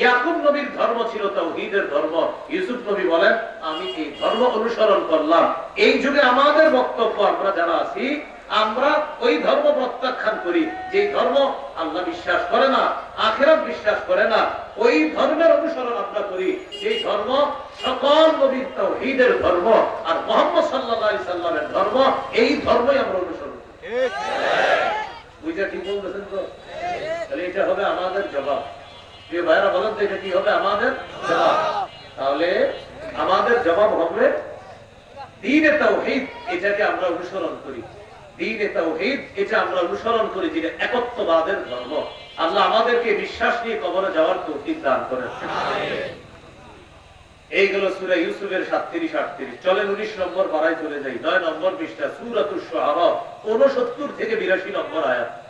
ইয়াকুব নবীর ধর্ম ছিল তাওহীদের ধর্ম। ইউসুফ নবী বলেন আমি এই ধর্ম অনুসরণ করলাম। এই যুগে আমাদের বক্তব্য আমরা যারা আছি আমরা ওই ধর্ম প্রত্যাখ্যান করি। যে ধর্ম আল্লাহ বিশ্বাস করে না আখেরাত বিশ্বাস করে না ওই ধর্মের অনুসরণ আমরা করি। সেই ধর্ম সকল নবীর তাওহীদের ধর্ম আর মোহাম্মদ সাল্লাল্লাহু আলাইহি সাল্লামের ধর্ম এই ধর্মই আমরা অনুসরণ করি। বুঝা ঠিক বলতেছেন তো? তাহলে এটা হবে আমাদের জবাব। প্রিয় ভাইরা বলেন তো এটা কি হবে আমাদের জবাব? তাহলে আমাদের জবাব হবে এইগুলো উনিশ নম্বর চলে যাই। নয় নম্বর পৃষ্ঠা সোহারা উনসত্তর থেকে বিরাশি নম্বর আয়াত।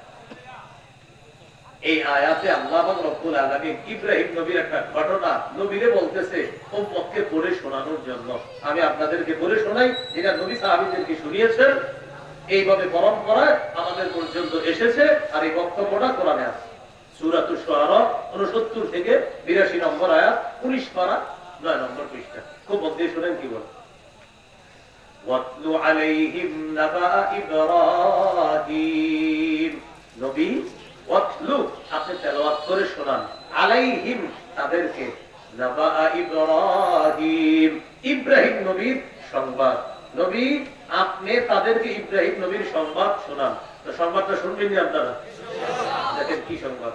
এই আয়াতে আল্লাহ রব্বুল আলামিন ইব্রাহিম নবীর একটা ঘটনা নবীরে বলতেছে ও পক্ষে পড়ে শোনানোর জন্য। আমি আপনাদেরকে পড়ে শোনাই, যেটা নবী সাহাবীদেরকে শুনিয়েছেন। এইভাবে পরম্পরায় আমাদের পর্যন্ত এসেছে আর এই বক্তব্যটা কোরআনে আছে। শুআরা 69 থেকে 82 নম্বর আয়াত 19 পারা 9 নম্বর পৃষ্ঠা। খুব দিয়ে শুনেন কি বলে নবী ওয়াতলু আপনি তেলাওয়াত করে শোনান আলাইহিম তাদেরকে নাবা ইব্রাহিম ইব্রাহিম নবীর সংবাদ নবী আপনি তাদেরকে ইব্রাহিম নবীর সংবাদ শোনান তো সংবাদটা শুনবেন না আপনারা দেখেন কি সংবাদ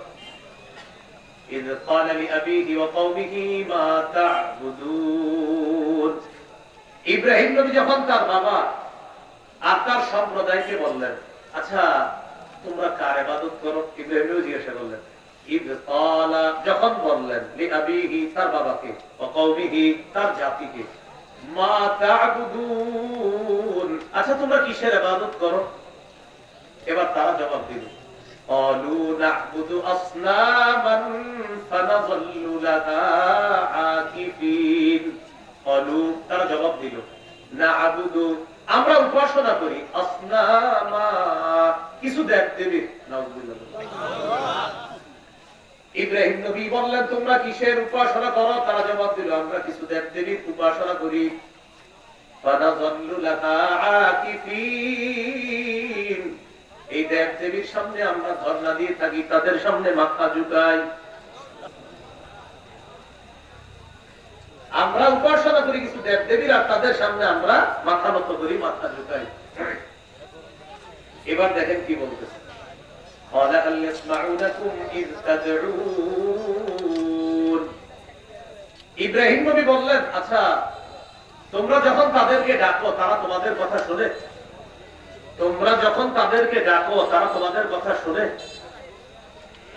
إذ قال لأبيه وقومه ما تعبدون ইব্রাহিম নবী যখন তার বাবা আর তার সম্প্রদায়কে বললেন আচ্ছা তোমরা কার ইবাদত করো ইব্রাহিম নবী জিজ্ঞাসা করলেন ইদ ক্বালা যখন বললেন লিআবিহি তার বাবাকে ওয়া কওমিহি তার জাতিকে মা তা'বুদুন আচ্ছা তোমরা কিসের ইবাদত করো এবার তারা জবাব দিল قالوا نعبد أصناما فنظل لها عاكفين قالوا তারা জবাব দিল না'বুদু আমরা উপাসনা করি আসনামা কিছু দেব। দেবীর নাউজুবিল্লাহ। ইব্রাহিম নবী বললেন, তোমরা কিসের উপাসনা করো? তারা জবাব দিল, আমরা কিছু দেব দেবীর উপাসনা করি। এই দেব দেবীর সামনে আমরা ধর্ণা দিয়ে থাকি, তাদের সামনে মাথা ঝুঁকাই। আমরা উপাসনা করি, কিছু দেব দেবীর, আর তাদের সামনে আমরা মাথা নত করি, মাথা ঝুঁকাই। এবার দেখেন কি বলতেছে قال هل يسمعونكم إذ تدعون ইব্রাহিম নবী বললেন আচ্ছা তোমরা যখন তাদেরকে ডাকো তারা তোমাদের কথা শুনে তোমরা যখন তাদেরকে ডাকো তারা তোমাদের কথা শুনে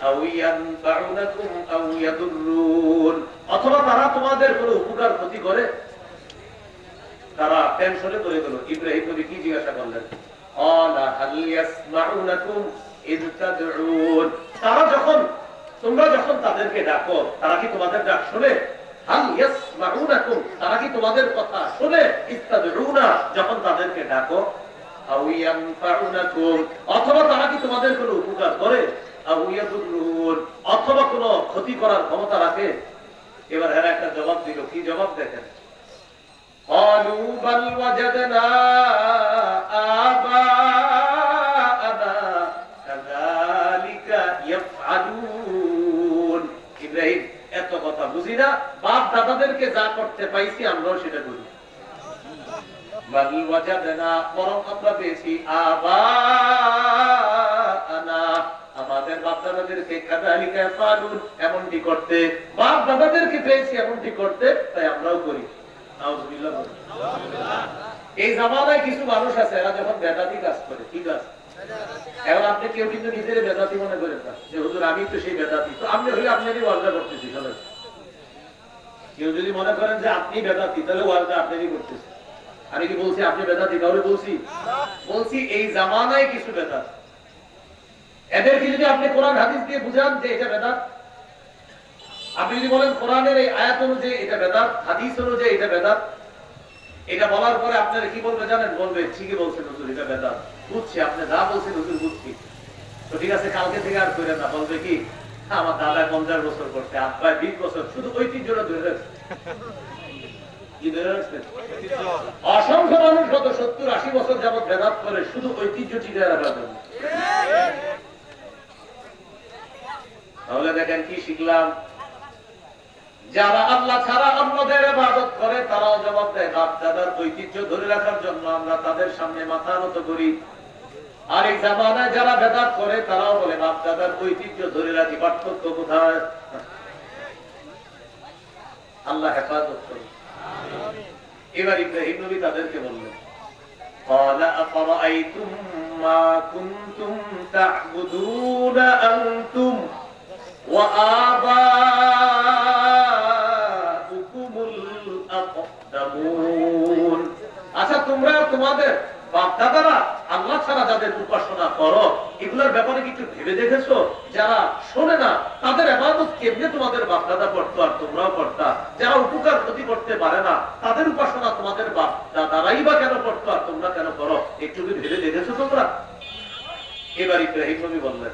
আও ইয়ানফাউনাকুম আও ইয়াদুররুন অথবা তারা তোমাদের কোনো উপকার ক্ষতি করে তারা টেনশনে পড়ে গেল ইব্রাহিম নবী কি জিজ্ঞাসা করলেন কোনো ক্ষতি করার ক্ষমতা রাখে? এবার একটা জবাব দিল কি জবাব দেখেন? অনুবাল বুঝি না বাপ দাদাদেরকে যা করতে পাইছি আমরাও সেটা করি। এই জামানায় কিছু মানুষ আছে, এরা যখন বেদাতি কাজ করে, কি আছে এখন আপনি কেউ কিন্তু নিজের বেদাতি মনে করেন না, যে হুজুর, আমি তো সেই বেদাতি। তো আপনি হলে আপনারই ওয়ার্জা করতেছি চলেন কেউ যদি মনে করেন যে আপনি বেদাতি তাহলে ওয়ার্জা আপনারই করতেছি। আমি কি বলছি, আপনি বেদাতি কাউরে বলছি? বলছি, এই জামানায় কিছু বেদাত। এদেরকে যদি আপনি কোরআন, হাদিস দিয়ে বুঝান যে এটা বেদাত, আপনি যদি বলেন কোরআনের এই আয়াত অনুযায়ী এটা বেদাত, হাদিস অনুযায়ী এটা বেদাত, এটা বলার পরে আপনারা কি বলবে জানেন? বলবে, ঠিকই বলছেন হুজুর, এটা বেদাত। বুঝছি, আপনি যা বলছেন হুজুর বুঝছি। তো ঠিক আছে, কালকে থেকে আর করেন না, বলবে কি? আমার দাদা পঞ্চাশ বছর করছে আব্বাই বিশ বছর শুধু ঐতিহ্যটা ধরে রাখছে। অসংখ্য মানুষ গত সত্তর আশি বছর যাবৎ ভেদাত করে শুধু ঐতিহ্য টিকে রাখার জন্য। তাহলে দেখেন কি শিখলাম। যারা আল্লাহ ছাড়া অন্যদের ইবাদত করে, তারাও জবাব দেয় বাপ দাদার ঐতিহ্য ধরে রাখার জন্য আমরা তাদের সামনে মাথা নত করি। আর এই জামানায় যারা বেদাত করে তারাও বলে বাপ দাদার ঐতিহ্য ধরে রাখি পার্থক্য কোথায় আল্লাহ হেফাজত করে এবার ইব্রাহিম নবী তাদেরকে বললেন قال أفرأيتم ما كنتم تعبدون أنتم وآباؤكم الأقدمون আচ্ছা তোমরা তোমাদের বাপদাদারা আল্লাহ ছাড়া যাদের উপাসনা করো, এগুলোর ব্যাপারে কিছু ভেবে দেখেছ? যারা শোনে না, তাদের আবাদত কেমনে তোমাদের বাপদাদা করতো আর তোমরাও করতা? যারা উপকার ক্ষতি করতে পারে না, তাদের উপাসনা তোমাদের বাপ দাদারাই বা কেন করতো আর তোমরা কেন করো? একটু ভেবে দেখেছ তোমরা? এবার ইব্রাহিম বললেন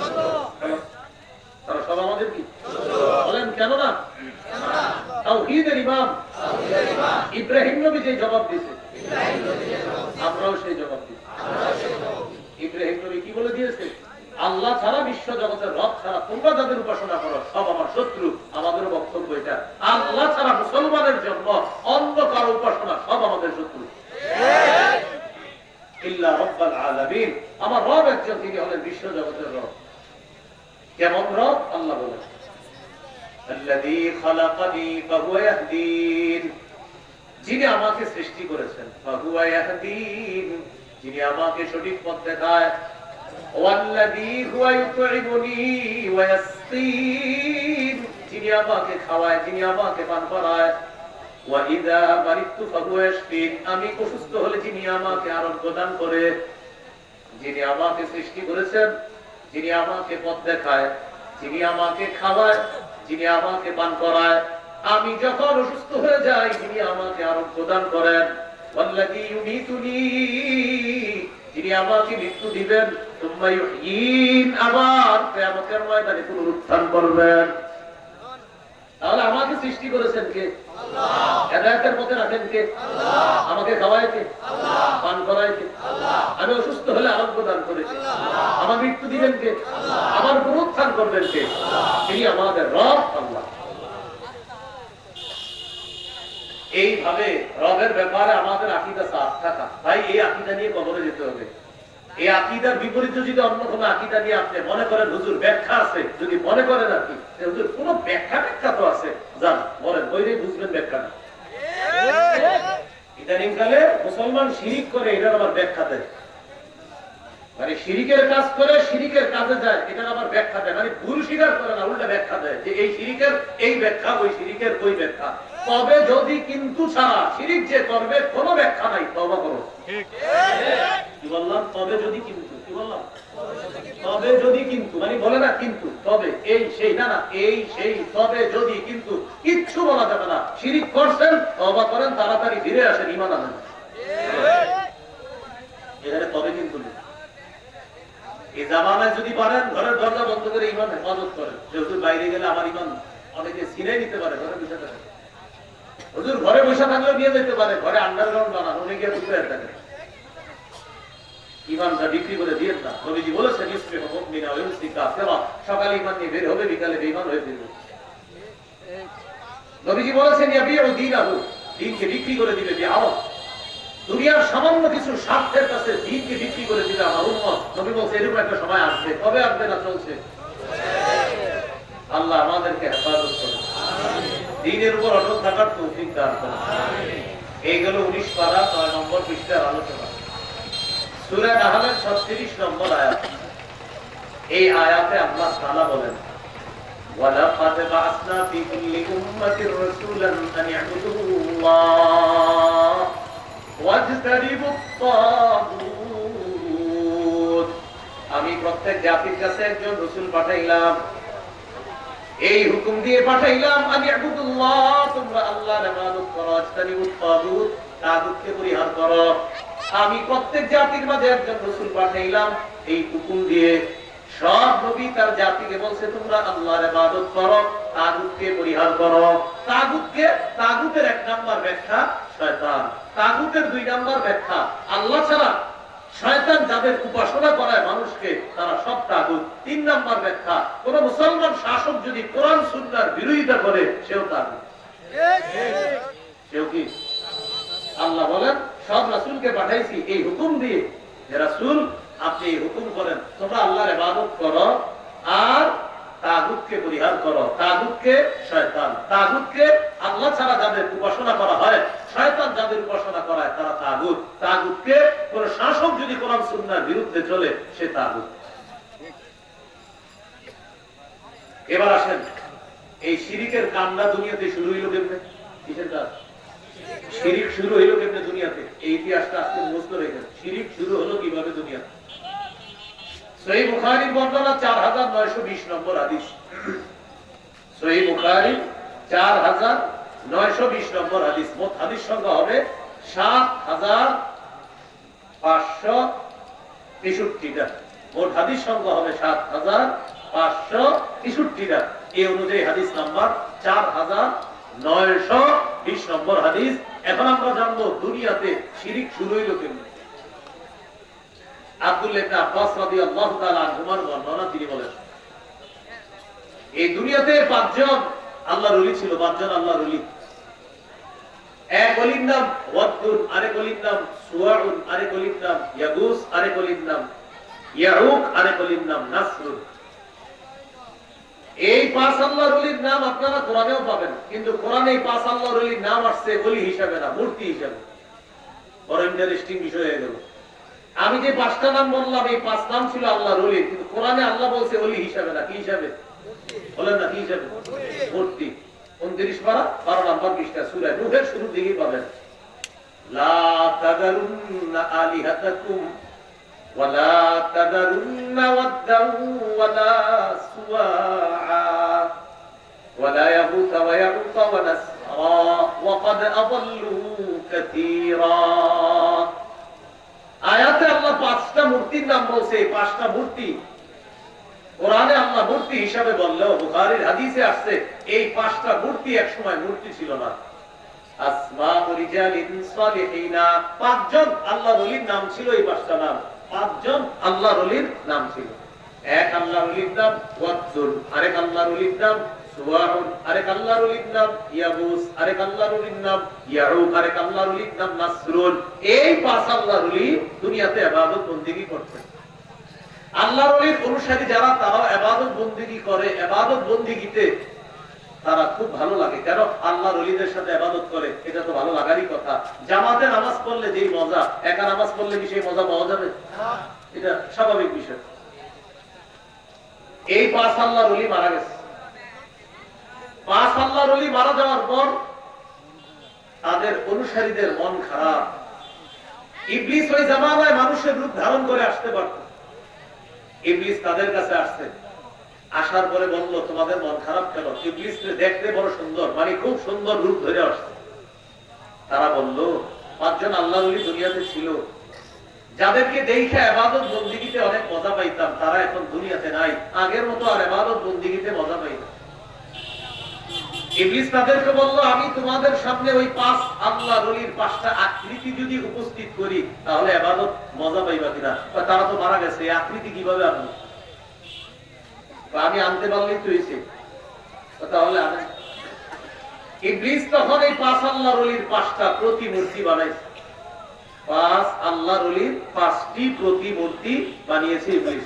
বলেন কেন না তাওহীদের ইমাম। ইব্রাহিম নবী যে জবাব দিয়েছে। আমরাও সেই জবাব দিই ইব্রাহিম নবী কি বলে দিয়েছে? আল্লাহ ছাড়া বিশ্ব জগতের রব ছাড়া তোমরা যাদের উপাসনা করো সব আমার শত্রু। আমাদের বক্তব্য এটা। আল্লাহ ছাড়া মুসলমানের জন্য অন্য কারও উপাসনা সব আমাদের শত্রু। ইল্লা রব্বাল আলামিন। আমার রব একজন তিনি হলেন বিশ্ব জগতের রব। কেমন রব? আল্লাহ বলেন। الذي خلقني فهو يهدين যিনি আমাকে সৃষ্টি করেছেন فهو يهدين যিনি আমাকে সঠিক পথ দেখায় والذي هو يطعمني ويسقين যিনি আমাকে খাওয়ায় যিনি আমাকে পান করায় وإذا مرضت فهو يشفين আমি অসুস্থ হলে যিনি আমাকে আরোগ্য দান করে যিনি আমাকে সৃষ্টি করেছেন যিনি আমাকে পথ দেখায় যিনি আমাকে খাওয়ায় যিনি আমাকে পান করায়, আমি যখন অসুস্থ হয়ে যাই তিনি আমাকে আরও প্রদান করেন। যিনি আমাকে মৃত্যু দিবেন আবার ময়দানে পুনরুত্থান করবেন। তাহলে আমাকে সৃষ্টি করেছেন কে? হেদায়তের পথে রাখেন কে? আমাকে খাওয়ায় কে? পান করায় কে? আমি অসুস্থ হলে আরোগ্য দান করেছি আমার মৃত্যু দিবেন কে? আমার পুনরুত্থান করবেন কে? তিনি আমাদের রব আল্লাহ। এইভাবে রবের ব্যাপারে আমাদের আকিদা সাফ থাকা। ভাই এই আকিদা নিয়ে কবরে যেতে হবে। এই আকিদার বিপরীতে যদি অন্য কোনো আকিদা নিয়ে আপনি মনে করেন হুজুর ব্যাখ্যা আছে, যদি মনে করেন আর কি হুজুর কোন ব্যাখ্যা ব্যাখ্যা তো আছে। জান বলেন ওইটাই বুঝবেন ব্যাখ্যা না। ইদানিং কালে মুসলমান শিরিক করে, এটার আবার ব্যাখ্যা দেয়। মানে শিরিকের কাজ করে, শিরিকের কাজে যায়, এটার আবার ব্যাখ্যা দেয়। মানে ভুল স্বীকার করে না, উল্টা ব্যাখ্যা দেয় যে এই শিরিকের এই ব্যাখ্যা, ওই শিরিকের ওই ব্যাখ্যা। তবে যদি কিন্তু ছাড়া শিরিক যে করবে কোনো ব্যাখ্যা নাই। তবা করো। কি বললাম? তবে যদি কিন্তু কি বললাম? তবে যদি কিন্তু মানে বলে না কিন্তু তবে এই সেই না না এই সেই তবে যদি কিন্তু কিচ্ছু বলা যাবে না। শিরিক করছেন তবা করেন তাড়াতাড়ি ফিরে আসেন ইমান আনেন। এখানে তবে কিন্তু এই জামানায় যদি পারেন ঘরের দরজা বন্ধ করে ইমান হেফাজত করেন। যেহেতু বাইরে গেলে আমার ইমান অনেকে ছিনে নিতে পারে ঘরে বসে থাকে হুজুর, ঘরে বসে থাকলেও নিয়ে যেতে পারে। ঘরে আন্ডারগ্রাউন্ড বানান, উনি গিয়ে ঢুকে থাকে বিক্রি করে দুনিয়ার সামান্য কিছু স্বার্থের কাছে দিনকে বিক্রি করে দিবে আমার উম্মত। নবী বলছে, এরকম একটা সময় আসবে। কবে আসবে না চলছে? আল্লাহ আমাদেরকে হেফাজত করে দিনের উপর অটল থাকার তৌফিক দান করে এই গেল উনিশ পারা নয় নম্বর পৃষ্ঠার আলোচনা সূরা নাহলের 36 নম্বর আয়াত এই আয়াতে আল্লাহ তাআলা বলেন ولقد بعثنا في كل أمة رسولا أن اعبدوا الله واجتنبوا الطاغوت আমি প্রত্যেক জাতির কাছে একজন রসুল পাঠাইলাম এই হুকুম দিয়ে পাঠাইলাম আমি আবুদুল্লাহ তোমরা আল্লাহর ইবাদত করো আজতানিবুত তাগুত তাগুতকে পরিহার করো। আমি প্রত্যেক জাতির মাঝে একজন রাসূল পাঠাইলাম, এই হুকুম দিয়ে সব নবী তার জাতিকে বলছে, তোমরা আল্লাহর ইবাদত করো তাগুতকে পরিহার করো। তাগুতকে, তাগুতের এক নাম্বার ব্যাখ্যা শয়তান। তাগুতের দুই নাম্বার ব্যাখ্যা আল্লাহ ছাড়া শয়তান যাদের উপাসনা করায় মানুষকে তারা সব তাগুত। তিন নাম্বার ব্যাখ্যা, কোন মুসলমান শাসক যদি কোরআন, সুন্নার বিরোধিতা করে, সেও তাগুত। সেও কি? আল্লাহ বলেন, সব রাসূলকে পাঠাইছি, এই হুকুম দিয়ে। যে রাসূল, আপনি এই হুকুম করেন, তোমরা আল্লাহর ইবাদত করো আর তাগুতকে পরিহার করো। তাগুতকে শয়তান। তাগুতকে আল্লাহ ছাড়া যাদের উপাসনা করা হয় শয়তান যাদের উপাসনা করায় তারা তাগুত। তাগুতকে কোন শাসক যদি কোরআন সুন্নাহর বিরুদ্ধে চলে, সে তাগুত। এবার আসেন, এই শিরিকের কান্না দুনিয়াতে শুরু হইল কেমনে? কিসের কাজ? শিরিক শুরু হইল কেমনে দুনিয়াতে? এই ইতিহাসটা আজকে মুখস্থ রেখে শিরিক শুরু হলো কীভাবে দুনিয়াতে? সহি বুখারীর বর্ণনা 4920 নম্বর হাদিস। সহি বুখারী 4920 নম্বর হাদিস। মোট হাদিস সংখ্যা হবে 7563 টা মোট হাদিস সংখ্যা হবে 7563 টা এই অনুযায়ী হাদিস নাম্বার 4920 নম্বর হাদিস। এখন আমরা জানব দুনিয়াতে শিরিক শুরু হইল কেমনে। আব্দুল্লাহ আব্বাস রাদিয়াল্লাহু তাআলা আনহুমার বর্ণনা তিনি বলেন এই দুনিয়াতে পাঁচজন আল্লাহর ওলি ছিল পাঁচজন আল্লাহর ওলি। এক অলির নাম আরেক অলির নাম সুয়াউন, আরেক অলির নাম ইয়াগুস, আরেক অলির নাম আরেক অলির নাম নাসরুন। এই পাঁচ আল্লাহর ওলির নাম আপনারা কোরআনেও পাবেন, কিন্তু কোরআনে এই পাঁচ আল্লাহর ওলির নাম আসছে ওলি হিসাবে না, মূর্তি হিসাবে। বড় ইন্টারেস্টিং বিষয় হয়ে গেল। আমি যে পাঁচটা নাম বললাম, এই পাঁচ নাম ছিল আল্লাহর ওলি, কিন্তু কোরআনে আল্লাহ বলছে অলি হিসাবে না, কি হিসাবে? বলেন না, কি হিসাবে? মূর্তি উনত্রিশ পারা বারো নাম্বার পৃষ্ঠা সুরায় রুহের শুরুর দিকেই পাবেন লা তাদারুন্না আলিহাতাকুম ওয়ালা তাদারুন্না ওয়াদ্দাউ ওয়ালা সুওয়াআ ولا يغوث ويعوق ونسرا وقد أضلوا كثيرا আয়াতে আল্লাহ পাঁচটা মূর্তির নাম বলছে এই পাঁচটা মূর্তি কোরআনে আল্লাহ মূর্তি হিসাবে বললেও বুখারির হাদিসে আসছে, এই পাঁচটা মূর্তি একসময় মূর্তি ছিল না। পাঁচজন নাম ছিল এই পাঁচটা নাম। পাঁচজন নাম ছিল। এক নাম আরেক নাম আরেক নাম ইয়াবুস, আরেক নাম আরেক নাম এই পাঁচ আল্লাহ রলি দুনিয়াতে আবাদত বন্দিগি করতেন। আল্লাহর অলির অনুসারী যারা তারা এবাদত বন্দিগি করে। এবাদত বন্দিগিতে তারা খুব ভালো লাগে। কেন? আল্লাহর অলিদের সাথে আবাদত করে, এটা তো ভালো লাগারই কথা। জামাতে নামাজ পড়লে যেই মজা, একা নামাজ পড়লে কি সেই মজা পাওয়া যাবে? এটা স্বাভাবিক বিষয়। এই পাঁচ আল্লাহর অলি মারা গেছে। পাঁচ আল্লাহর অলি মারা যাওয়ার পর তাদের অনুসারীদের মন খারাপ। ইবলিস ওই জামানায় মানুষের রূপ ধারণ করে আসতে পারত। ইবলিস তাদের কাছে আসছে। আসার পরে বলল, তোমাদের মন খারাপ কেন? ইবলিস দেখতে বড় সুন্দর মানে খুব সুন্দর রূপ ধরে আসছে। তারা বলল, পাঁচজন আল্লাহ দুনিয়াতে ছিল। যাদেরকে দেখে আবাদত বন্দিগিতে অনেক মজা পাইতাম, তারা এখন দুনিয়াতে নাই। আগের মতো আর আবাদত বন্দিগিতে মজা পাই না। ইবলিস তাদেরকে বলল, আমি তোমাদের সামনে ওই পাঁচ পাঁচটা আকৃতি যদি উপস্থিত করি, তাহলে মজা পাইবা কিনা? তারা তো মারা গেছে আকৃতি কীভাবে আনব? আমি আনতে পারলেই তো তাহলে ইবলিস তখন এই পাঁচ আল্লাহ রলির পাঁচটা প্রতিমূর্তি বানাইছে। পাঁচ আল্লাহ রলির পাঁচটি প্রতিমূর্তি বানিয়েছে ইবলিস।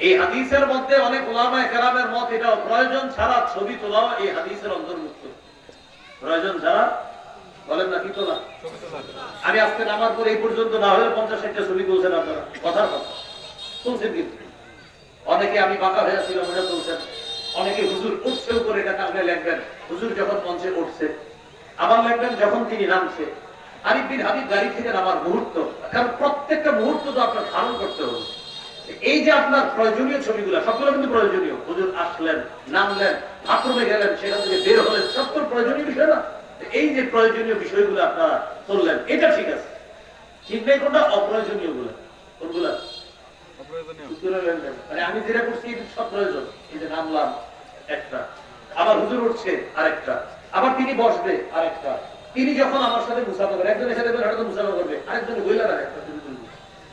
এই হাদিসের মধ্যে অনেক ওলামায়ে কেরামের মত এটা প্রয়োজন ছাড়া ছবি তোলাও এই হাদিসের অন্তর্ভুক্ত। প্রয়োজন ছাড়া? তোলা? অনেকে আমি বাঁকা অনেকে হুজুর হুজুর যখন মঞ্চে যখন তিনি নামছে। আরিফ বিন হাবিব গাড়ি থেকে নামার মুহূর্ত, কারণ প্রত্যেকটা মুহূর্ত তো আপনার ধারণ করতে হবে। এই যে আপনার প্রয়োজনীয় ছবিগুলো সবগুলো কিন্তু প্রয়োজনীয়। হুজুর আসলেন নামলেন বাথরুমে গেলেন সেখান থেকে বের হলেন সব তো প্রয়োজনীয় বিষয় না? এই যে প্রয়োজনীয় বিষয়গুলো আপনারা করলেন এটা ঠিক আছে। ঠিক নেই কোনটা? অপ্রয়োজনীয়। গুলো কোনগুলা মানে আমি যেটা করছি এটা সব প্রয়োজন। এই যে নামলাম একটা। আবার হুজুর উঠছে আরেকটা। আবার তিনি বসবে আরেকটা। তিনি যখন আমার সাথে মুসাফা করে একজনের সাথে মুসাফা করবে আরেকজন বইলা রাখে একটা ছবি তুলবে।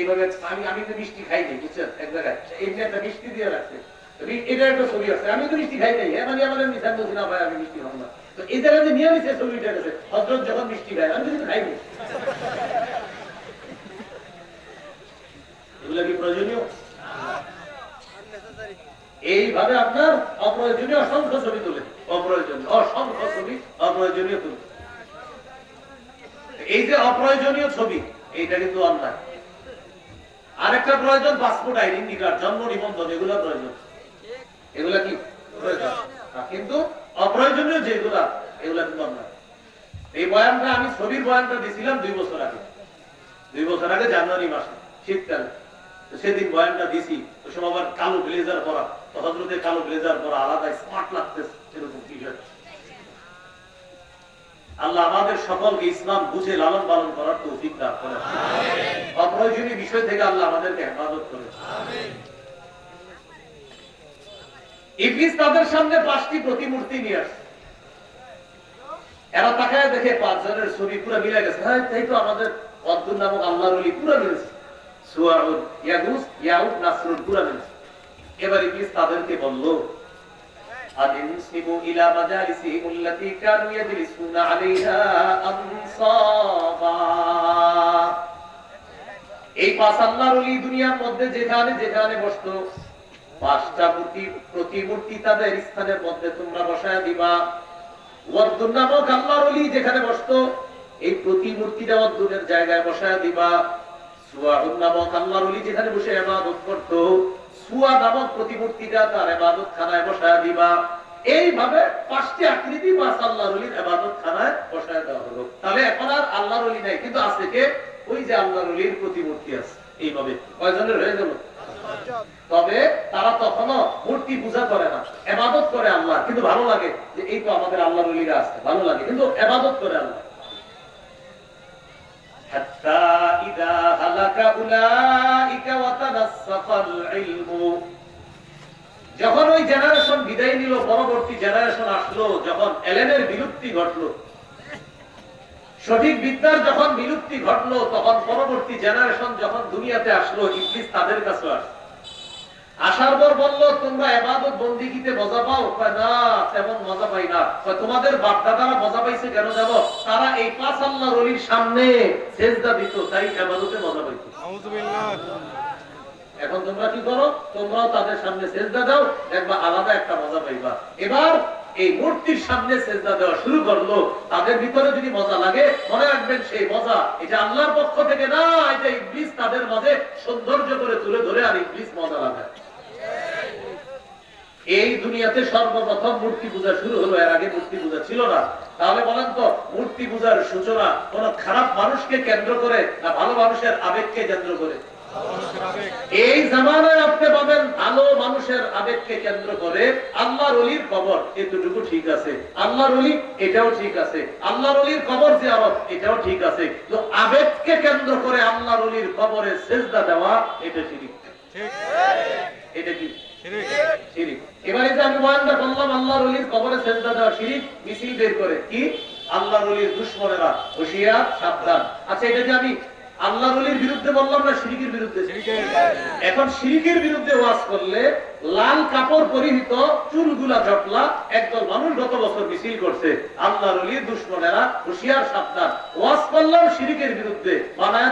এইভাবে আমি আমি তো মিষ্টি খাই নাই, বুঝছেন? এক জায়গায়। এমনি একটা মিষ্টি দিয়ে রাখছে। এটা একটা ছবি আছে। আমি তো মিষ্টি খাই নাই। হ্যাঁ মানে মিশান বলছি, না ভাই, আমি মিষ্টি না। তো এই নিছে ছবিটা হজরত যখন মিষ্টি আমি কিন্তু এগুলা কি প্রয়োজনীয়? এইভাবে আপনার অপ্রয়োজনীয় অসংখ্য ছবি তুলে। অপ্রয়োজনীয়, অসংখ্য ছবি অপ্রয়োজনীয় তুলে। এই যে অপ্রয়োজনীয় ছবি এইটা কিন্তু অন্যায় আরেকটা প্রয়োজন পাসপোর্ট আইডেন্টি কার্ড জন্ম নিবন্ধন এগুলো প্রয়োজন। এগুলা কি? প্রয়োজন। কিন্তু অপ্রয়োজনীয় যেগুলা, এগুলা কিন্তু অন্যায় এই বয়ানটা আমি, ছবির বয়ানটা দিছিলাম দুই বছর আগে। দুই বছর আগে জানুয়ারি মাসে, শীতকালে। সেদিন বয়ানটা দিছি। ওই সময় আবার কালো ব্লেজার পরা, তো হজরতের কালো ব্লেজার পরা আলাদা স্মার্ট লাগতেছে, এরকম টি শার্ট আল্লাহ আমাদের সকলকে ইসলাম বুঝে লালন পালন করার তৌফিক দান করেন। অপ্রয়োজনীয় বিষয় থেকে আল্লাহ আমাদেরকে হেফাজত করেন। ইবলিস তাদের সামনে পাঁচটি প্রতিমূর্তি নিয়ে আসছে। এরা তাকায় দেখে পাঁচজনের ছবি পুরো মিলে গেছে। হ্যাঁ তাই তো আমাদের অদ্দুর নামক আল্লাহর অলি পুরো মিলেছে। সুয়াউদ ইয়াগুস ইয়াউদ নাসরুল পুরো মিলেছে। এবার ইবলিস তাদেরকে বলল أنسبوا إلى مجالسهم التي كانوا يجلسون عليها أنصابا এই পাঁচ আল্লাহর অলি দুনিয়ার মধ্যে যেখানে যেখানে বসতো পাঁচটা প্রতি প্রতিমূর্তি তাদের স্থানের মধ্যে তোমরা বসায় দিবা ওয়াদ্দুন নামক আল্লাহর অলি যেখানে বসতো এই প্রতিমূর্তিটা ওয়াদ্দুনের জায়গায় বসায় দিবা সুয়াহুন নামক আল্লাহর অলি যেখানে বসে ইবাদত করতো সুয়া নামক প্রতিমূর্তিটা তার ইবাদত খানায় বসায় দিবা। এইভাবে পাঁচটি আকৃতি পাঁচ আল্লাহর অলির ইবাদত খানায় বসায় দেওয়া হলো। তাহলে এখন আর আল্লাহর অলি নাই, কিন্তু আছে কে? ওই যে আল্লাহর অলির প্রতিমূর্তি আছে। এইভাবে। কয়জনের হয়ে গেল? তবে তারা তখনও মূর্তি পূজা করে না, এবাদত করে আল্লাহ। কিন্তু ভালো লাগে যে এই তো আমাদের আল্লাহ অলিরা আছে, ভালো লাগে। কিন্তু এবাদত করে আল্লাহ। حتى إذا هلك أولئك وتنسق العلم যখন ওই জেনারেশন বিদায় নিল পরবর্তী জেনারেশন আসলো যখন এলেনের বিলুপ্তি ঘটলো সঠিক বিদ্যার যখন বিলুপ্তি ঘটলো তখন পরবর্তী জেনারেশন যখন দুনিয়াতে আসলো ইবলিস তাদের কাছে আসলো আসার পর বলল তোমরা এবাদত বন্দিগিতে মজা পাও? না তেমন মজা পাই না। তোমাদের বাপদাদারা মজা পাইছে কেন জানো তারা এই পাঁচ আল্লাহ রলির সামনে সেজদা দিত তাই এবাদতে মজা পাইতো। এখন তোমরা কি করো? তোমরাও তাদের সামনে সেজদা দাও দেখবা আলাদা একটা মজা পাইবা। এবার এই মূর্তির সামনে সেজদা দেওয়া শুরু করল। তাদের ভিতরে যদি মজা লাগে মনে রাখবেন সেই মজা এটা আল্লাহর পক্ষ থেকে না এটা ইবলিস তাদের মাঝে সৌন্দর্য করে তুলে ধরে আর ইবলিস মজা লাগায়। এই দুনিয়াতে সর্বপ্রথম মূর্তি পূজা শুরু হলো, এর আগে মূর্তি পূজা ছিল না। তাহলে বলেন তো, মূর্তি পূজার সূচনা কোন খারাপ মানুষকে কেন্দ্র করে না ভালো মানুষের আবেগকে কেন্দ্র করে? এই জামানায় আপনি পাবেন ভালো মানুষের আবেগকে কেন্দ্র করে আল্লাহর অলির কবর, এতটুকু ঠিক আছে। আল্লাহর অলি, এটাও ঠিক আছে। আল্লাহর অলির কবর জিয়ারত, এটাও ঠিক আছে। তো আবেগকে কেন্দ্র করে আল্লাহর অলির কবরে সেজদা দেওয়া, এটা ঠিক। এটা কি? শিরিক। এবারে যে আমি বয়ানটা করলাম আল্লাহর অলির কবরে সেজদা দেওয়া শিরিক মিছিল বের করে কি? আল্লাহর অলির দুশ্মনেরা হুশিয়ার সাবধান। আচ্ছা এটা যে আমি আল্লাহর অলির বিরুদ্ধে বললাম না শিরিকের বিরুদ্ধে? এখন শিরিকের বিরুদ্ধে ওয়াজ করলে লাল কাপড় পরিহিত চুলগুলা জটলা একদল মানুষ গত বছর মিছিল করছে। আল্লাহর অলির দুশ্মনেরা হুশিয়ার সাবধান। ওয়াজ করলাম শিরিকের বিরুদ্ধে। বানায়